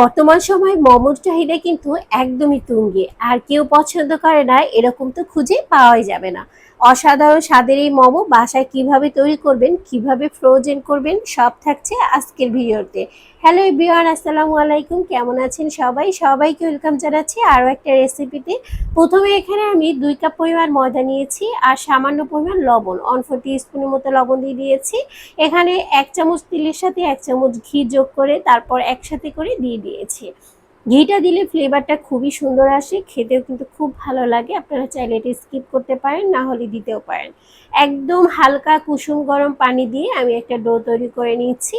বর্তমান সময়ে মোমোর চাহিদা কিন্তু একদমই তুঙ্গে। আর কেউ পছন্দ করে না, এরকম তো খুঁজে পাওয়াই যাবে না। অসাধারণ স্বাদের এই মোমো বাসায় কীভাবে তৈরি করবেন, কীভাবে ফ্রোজেন করবেন, সব থাকছে আজকের ভিডিওতে। হ্যালো এভরিওয়ান আসসালামু আলাইকুম, কেমন আছেন সবাই? সবাইকে ওয়েলকাম জানাচ্ছি আরও একটা রেসিপিতে প্রথমে এখানে আমি দুই কাপ পরিমাণ ময়দা নিয়েছি আর সামান্য পরিমাণ লবণ অন ফোর স্পুনের মতো লবণ দিয়ে দিয়েছি। এখানে এক চামচ তিলের সাথে এক চামচ ঘি যোগ করে তারপর একসাথে করে দিয়ে দিয়েছি। ঘিটা দিলে ফ্লেভারটা খুবই সুন্দর আসে, খেতেও কিন্তু খুব ভালো লাগে। আপনারা চাইলে এটা স্কিপ করতে পারেন, না হলে দিতেও পারেন। একদম হালকা কুসুম গরম পানি দিয়ে আমি একটা ডো তৈরি করে নিচ্ছি।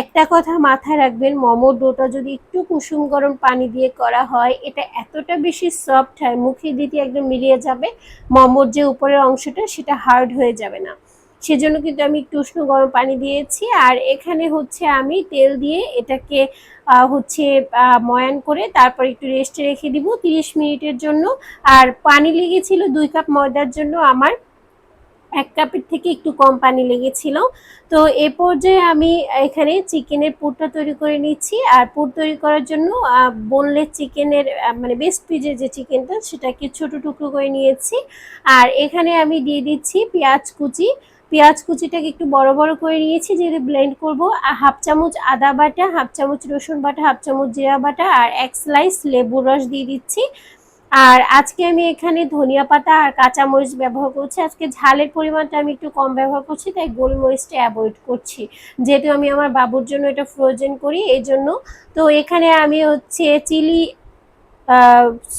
একটা কথা মাথায় রাখবেন মোমোর ডোটা যদি একটু কুসুম গরম পানি দিয়ে করা হয়, এটা এতটা বেশি সফট হয় মুখে দিতে একদম মিলিয়ে যাবে, মোমোর যে উপরের অংশটা সেটা হার্ড হয়ে যাবে না। সেজন্য কিন্তু আমি একটু উষ্ণ গরম পানি দিয়েছি। আর এখানে হচ্ছে আমি তেল দিয়ে এটাকে হচ্ছে ময়ান করে তারপর একটু রেস্টে রেখে দিব তিরিশ মিনিটের জন্য। আর পানি লেগেছিল দুই কাপ ময়দার জন্য আমার। এক কাপের থেকে একটু কম পানি লেগেছিল। তো এ পর্যায়ে আমি এখানে চিকেনের পুরটা তৈরি করে নিচ্ছি। আর পুর তৈরি করার জন্য বোনলেস চিকেনের মানে বেস্ট পিজের যে চিকেনটা, সেটাকে ছোট টুকরো করে নিয়েছি। আর এখানে আমি দিয়ে দিচ্ছি পেঁয়াজ কুচি। পেঁয়াজ কুচিটাকে একটু বড় বড় করে নিয়েছি, যেহেতু ব্লেন্ড করব। হাফ চামচ আদা বাটা, হাফ চামচ রসুন বাটা, হাফ চামচ জিরা বাটা, আর এক স্লাইস লেবুর রস দিয়ে দিচ্ছি। আর আজকে আমি এখানে ধনিয়া পাতা আর কাঁচামরিচ ব্যবহার করছি। আজকে ঝালের পরিমাণটা আমি একটু কম ব্যবহার করছি, তাই গোলমরিচটা অ্যাভয়েড করছি। যেহেতু আমি আমার বাবুর জন্য এটা ফ্রোজেন করি এই জন্য তো এখানে আমি হচ্ছে চিলি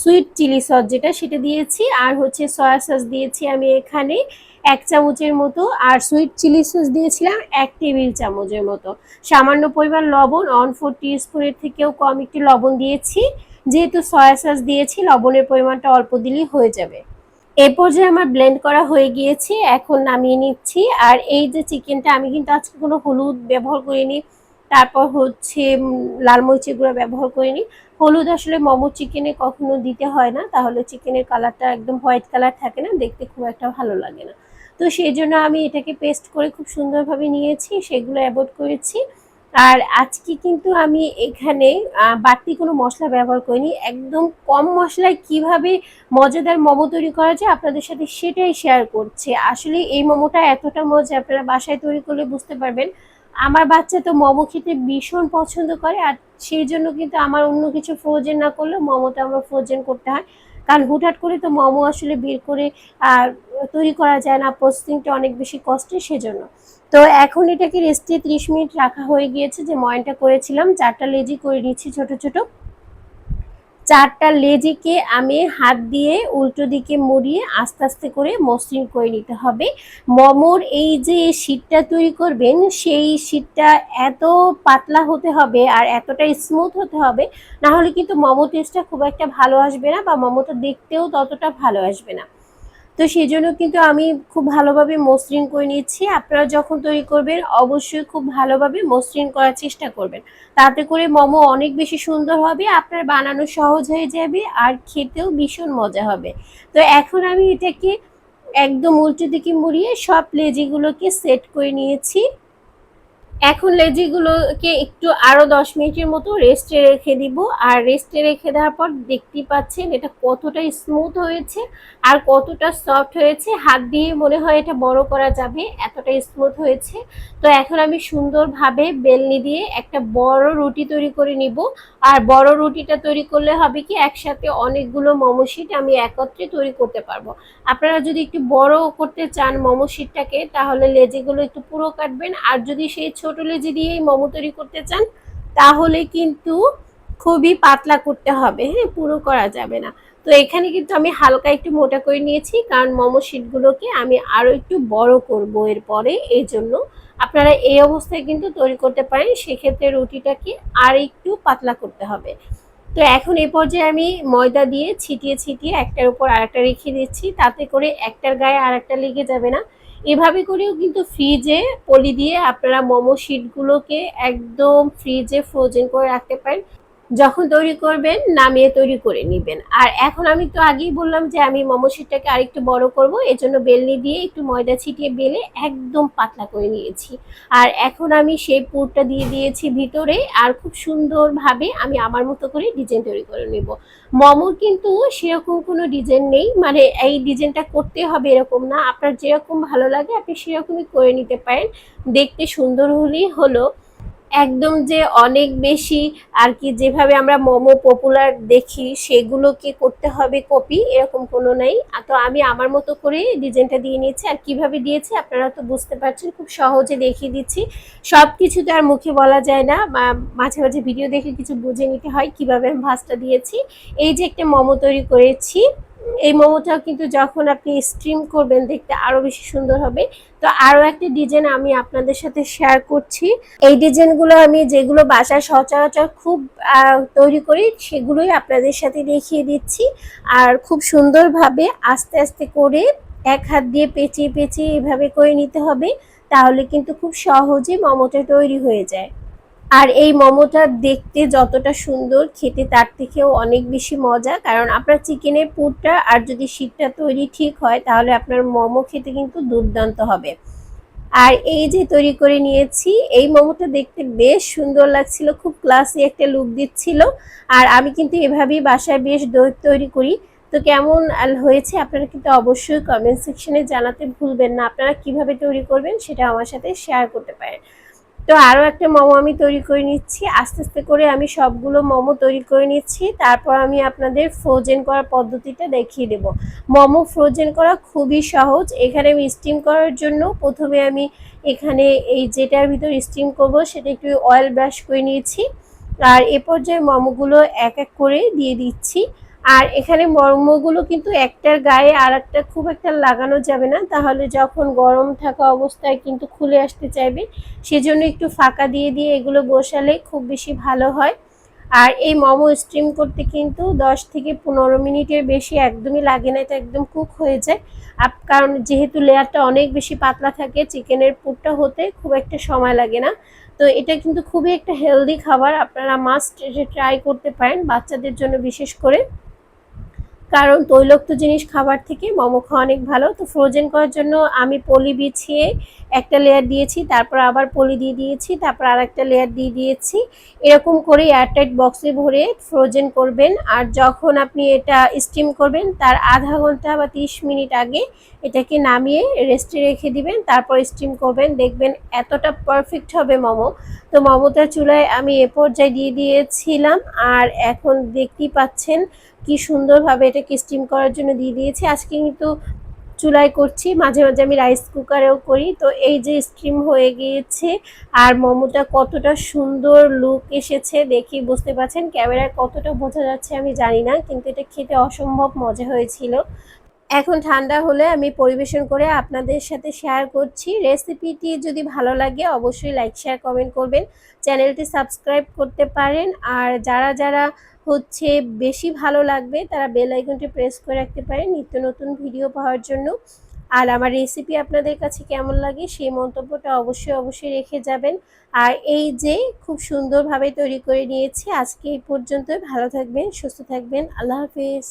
সুইট চিলি সস যেটা, সেটা দিয়েছি। আর হচ্ছে সয়া সস দিয়েছি আমি এখানে এক চামচের মতো। আর সুইট চিলি সস দিয়েছিলাম এক টেবিল চামচের মতো। সামান্য পরিমাণ লবণ অন ফোর স্পুনের থেকেও কম একটু লবণ দিয়েছি। যেহেতু সয়া সস দিয়েছি, লবণের পরিমাণটা অল্প দিলেই হয়ে যাবে। এ পর্যায়ে আমার ব্লেন্ড করা হয়ে গিয়েছে, এখন নামিয়ে নিচ্ছি। আর এই যে চিকেনটা আমি কিন্তু আজকে কোনো হলুদ ব্যবহার করিনি। তারপর হচ্ছে লাল মরিচের গুঁড়া ব্যবহার করিনি। হলুদ আসলে মোমো চিকেনে কখনো দিতে হয় না। তাহলে চিকেনের কালারটা একদম হোয়াইট কালার থাকে না, দেখতে খুব একটা ভালো লাগে না। তো সেই জন্য আমি এটাকে পেস্ট করে খুব সুন্দরভাবে নিয়েছি, সেগুলো অ্যাভয়েড করেছি। আর আজকে কিন্তু আমি এখানে বাড়তি কোনো মশলা ব্যবহার করিনি। একদম কম মশলায় কীভাবে মজাদার মোমো তৈরি করা যায় আপনাদের সাথে সেটাই শেয়ার করছে। আসলে এই মোমোটা এতটা মজা, আপনারা বাসায় তৈরি করলে বুঝতে পারবেন। আমার বাচ্চা তো মোমো খেতে ভীষণ পছন্দ করে, আর সেই জন্য কিন্তু আমার অন্য কিছু ফ্রোজেন না করলেও মোমোটা আমার ফ্রোজেন করতে হয়। কারণ হুটহাট করে তো মোমো আসলে বের করে, আর তৈরি করা যায় না প্রসেসিংটা অনেক বেশি কষ্টের সেজন্য। তো এখন এটাকে রেস্টে ত্রিশ মিনিট রাখা হয়ে গিয়েছে যে ময়নটা করেছিলাম, চারটা লেজি করে নিচ্ছি ছোট ছোট। চারটা লেজিকে আমি হাত দিয়ে উল্টো দিকে মুড়িয়ে আস্তে আস্তে করে মসৃণ করে নিতে হবে। মমোর এই যে শীতটা তৈরি করবেন, সেই শীতটা এত পাতলা হতে হবে আর এতটা স্মুথ হতে হবে, না হলে কিন্তু মমো টেস্টটা খুব একটা ভালো আসবে না বা মমোটা দেখতেও ততটা ভালো আসবে না। তো সেই জন্য কিন্তু আমি খুব ভালোভাবে মসৃণ করে নিচ্ছি আপনারা যখন তৈরি করবেন, অবশ্যই খুব ভালোভাবে মসৃণ করার চেষ্টা করবেন। তাতে করে মোমো অনেক বেশি সুন্দর হবে, আপনার বানানো সহজ হয়ে যাবে আর খেতেও ভীষণ মজা হবে। তো এখন আমি এটাকে একদম উল্টো দিকে মুড়িয়ে সব লেজিগুলোকে সেট করে নিয়েছি। এখন লেজিগুলোকে একটু আরও দশ মিনিটের মতো রেস্টে রেখে দিব। আর রেস্টে রেখে দেওয়ার পর দেখতেই পাচ্ছেন এটা কতটা স্মুথ হয়েছে আর কতটা সফট হয়েছে। হাত দিয়ে মনে হয় এটা বড় করা যাবে এতটা স্মুথ হয়েছে। তো এখন আমি সুন্দরভাবে বেলনি দিয়ে একটা বড় রুটি তৈরি করে নিব। আর বড় রুটিটা তৈরি করলে হবে কি একসাথে অনেকগুলো মোমো শিট আমি একত্রে তৈরি করতে পারব। আপনারা যদি একটু বড় করতে চান মোমো শিটটাকে তাহলে লেজিগুলো একটু পুরো কাটবেন। আর যদি সেই ছোট লেজি দিয়েই মোমো তৈরি করতে চান, তাহলে কিন্তু খুবই পাতলা করতে হবে। হ্যাঁ পুরো করা যাবে না। তো এখানে কিন্তু আমি হালকা একটু মোটা করে নিয়েছি, কারণ মোমো শিটগুলোকে আমি আরও একটু বড় করব এরপরে। এই জন্য আপনারা এই অবস্থায় কিন্তু তৈরি করতে পারেন, সেক্ষেত্রে রুটিটাকে আর একটু পাতলা করতে হবে। তো এখন এ পর্যায়ে আমি ময়দা দিয়ে ছিটিয়ে ছিটিয়ে একটার উপর আরেকটা রেখে দিচ্ছি, তাতে করে একটার গায়ে আর একটা লেগে যাবে না। এভাবে করেও কিন্তু ফ্রিজে পলি দিয়ে আপনারা মোমো শিটগুলোকে একদম ফ্রিজে ফ্রোজেন করে রাখতে পারেন। যখন তৈরি করবেন, নামিয়ে তৈরি করে নেবেন। আর এখন আমি তো আগেই বললাম যে আমি মোমো শিটটাকে আরেকটু বড় করব, এজন্য বেলনি দিয়ে একটু ময়দা ছিটিয়ে বেলে একদম পাতলা করে নিয়েছি। আর এখন আমি সেই পুরটা দিয়ে দিয়েছি ভিতরে, আর খুব সুন্দরভাবে আমি আমার মতো করে ডিজাইন তৈরি করে নেব। মোমোর কিন্তু সেরকম কোনো ডিজাইন নেই মানে এই ডিজাইনটা করতে হবে এরকম না। আপনার যেরকম ভালো লাগে, আপনি সেরকমই করে নিতে পারেন। দেখতে সুন্দর হলেই হলো। একদম যে অনেক বেশি আর কি যেভাবে আমরা মোমো পপুলার দেখি সেগুলোকে করতে হবে কপি? এরকম কোনো নাই। তো আমি আমার মতো করে ডিজাইনটা দিয়ে নিয়েছি। আর কীভাবে দিয়েছি আপনারা তো বুঝতে পারছেন, খুব সহজে দেখিয়ে দিচ্ছি। সব কিছু তো আর মুখে বলা যায় না। মাঝে মাঝে ভিডিও দেখে কিছু বুঝে নিতে হয় কীভাবে আমি ভাজটা দিয়েছি। এই যে একটা মোমো তৈরি করেছি। এই মোমোটাও কিন্তু যখন আপনি স্ট্রিম করবেন, দেখতে আরও বেশি সুন্দর হবে। তো আরও একটি ডিজাইন আমি আপনাদের সাথে শেয়ার করছি। এই ডিজাইনগুলো আমি যেগুলো বাসায় সচরাচর খুব তৈরি করি, সেগুলোই আপনাদের সাথে দেখিয়ে দিচ্ছি। আর খুব সুন্দরভাবে আস্তে আস্তে করে এক হাত দিয়ে পেঁচিয়ে পেঁচিয়ে এভাবে করে নিতে হবে, তাহলে কিন্তু খুব সহজে মোমোটা তৈরি হয়ে যায়। আর এই মোমোটা দেখতে যতটা সুন্দর, খেতে তার থেকেও অনেক বেশি মজা। কারণ আপনার চিকেনের পুরটা আর যদি শীতটা তৈরি ঠিক হয়, তাহলে আপনার মোমো খেতে কিন্তু দুর্দান্ত হবে। আর এই যে তৈরি করে নিয়েছি, এই মোমোটা দেখতে বেশ সুন্দর লাগছিল, খুব ক্লাসি একটা লুক দিচ্ছিল। আর আমি কিন্তু এভাবেই বাসায় বেশ দই তৈরি করি। তো কেমন হয়েছে আপনারা কিন্তু অবশ্যই কমেন্ট সেকশনে জানাতে ভুলবেন না। আপনারা কীভাবে তৈরি করবেন সেটা আমার সাথে শেয়ার করতে পারেন। তো আরও একটা মোমো আমি তৈরি করে নিচ্ছি। আস্তে আস্তে করে আমি সবগুলো মোমো তৈরি করে নিচ্ছি। তারপর আমি আপনাদের ফ্রোজেন করার পদ্ধতিটা দেখিয়ে দেব। মোমো ফ্রোজেন করা খুবই সহজ। এখানে আমি স্টিম করার জন্য প্রথমে আমি এখানে এই যেটার ভিতর স্টিম করব সেটা একটু অয়েল ব্রাশ করে নিয়েছি। আর এ পর্যায়ে মোমোগুলো এক এক করে দিয়ে দিচ্ছি। আর এখানে মর্মগুলো কিন্তু একটার গায়ে আর একটা খুব একটা লাগানো যাবে না। তাহলে যখন গরম থাকা অবস্থায় কিন্তু খুলে আসতে চাইবে, সেজন্য একটু ফাঁকা দিয়ে দিয়ে এগুলো বসালে খুব বেশি ভালো হয়। আর এই মোমো স্টিম করতে কিন্তু 10 থেকে পনেরো মিনিটের বেশি একদমই লাগে না, এটা একদম কুক হয়ে যায়। আপ, কারণ যেহেতু লেয়ারটা অনেক বেশি পাতলা থাকে, চিকেনের পুরটা হতে খুব একটা সময় লাগে না। তো এটা কিন্তু খুবই একটা হেলদি খাবার, আপনারা মাস্ট ট্রাই করতে পারেন বাচ্চাদের জন্য বিশেষ করে। কারণ তৈলক্ত জিনিস খাবার থেকে মোমো খাওয়া অনেক ভালো। তো ফ্রোজেন করার জন্য আমি পলি বিছিয়ে একটা লেয়ার দিয়েছি, তারপর আবার পলি দিয়ে দিয়েছি, তারপর আর একটা লেয়ার দিয়ে দিয়েছি। এরকম করে এয়ারটাইট বক্সে ভরে ফ্রোজেন করবেন। আর যখন আপনি এটা স্টিম করবেন, তার আধা ঘণ্টা বা তিরিশ মিনিট আগে এটাকে নামিয়ে রেস্টে রেখে দিবেন, তারপর স্টিম করবেন। দেখবেন এতটা পারফেক্ট হবে মোমো। তো মমতার চুলায় আমি এ পর্যায়ে দিয়ে দিয়েছিলাম। আর এখন দেখতেই পাচ্ছেন কি সুন্দরভাবে এটাকে স্টিম করার জন্য দিয়ে দিয়েছি। আজকে কিন্তু চুলায় করছি, মাঝে মাঝে আমি রাইস কুকারেও করি। তো এই যে স্টিম হয়ে গিয়েছে আর মোমোটা কতটা সুন্দর লুক এসেছে দেখি বুঝতে পারছেন। ক্যামেরায় কতটা বোঝা যাচ্ছে আমি জানি না, কিন্তু এটা খেতে অসম্ভব মজা হয়েছিল। এখন ঠান্ডা হলে আমি পরিবেশন করে আপনাদের সাথে শেয়ার করছি। রেসিপিটি যদি ভালো লাগে অবশ্যই লাইক শেয়ার কমেন্ট করবেন। চ্যানেলটি সাবস্ক্রাইব করতে পারেন। আর যারা যারা হচ্ছে বেশি ভালো লাগবে, তারা বেল আইকনটি প্রেস করে রাখতে পারেন নিত্য নতুন ভিডিও পাওয়ার জন্য। আর আমার রেসিপি আপনাদের কাছে কেমন লাগে সেই মন্তব্যটা অবশ্যই অবশ্যই রেখে যাবেন। আর এই যে খুব সুন্দরভাবে তৈরি করে নিয়েছি, আজকে এই পর্যন্তই। ভালো থাকবেন, সুস্থ থাকবেন। আল্লাহ হাফিজ।